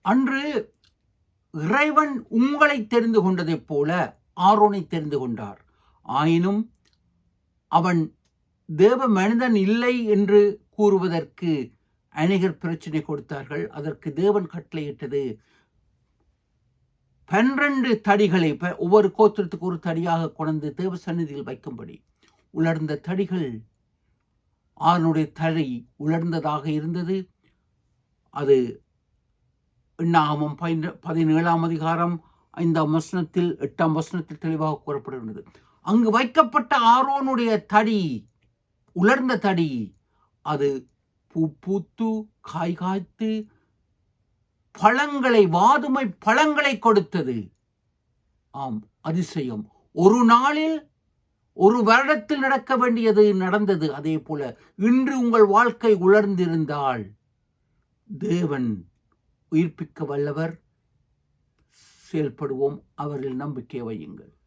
அன்று இறைவன் உங்களை தெரிந்து கொண்டதைப் போல ஆரோனை தெரிந்து கொண்டார். ஆயினும் அவன் தேவ மனிதன் இல்லை என்று கூறுவதற்கு அநேகர் பிரச்சனை கொடுத்தார்கள். அதற்கு தேவன் கட்டளையிட்டது. பன்னிரண்டு தடிகளை ஒவ்வொரு கோத்திரத்துக்கு ஒரு தடியாக கொண்டு தேவ சந்நிதியில் வைக்கும்படி. உலர்ந்த தடிகள் ஆணுடைய தலை உலர்ந்ததாக இருந்தது. அது எண்ணாகமம் பதினேழாம் அதிகாரம் ஐந்தாம் வசனத்தில் எட்டாம் வசனத்தில் தெளிவாக கூறப்படுகின்றது. அங்கு வைக்கப்பட்ட ஆரோனுடைய தடி உலர்ந்த தடி அது பூ பூத்து காய் காய்த்து பழங்களை வாதுமை பழங்களை கொடுத்தது. ஆம் அதிசயம். ஒரு நாளில் ஒரு வருடத்தில் நடக்க வேண்டியது நடந்தது. அதே போல இன்று உங்கள் வாழ்க்கை உலர்ந்திருந்தால் தேவன் உயிர்ப்பிக்க வல்லவர் செயல்படுவோம் அவரில் நம்பிக்கை வையுங்கள்.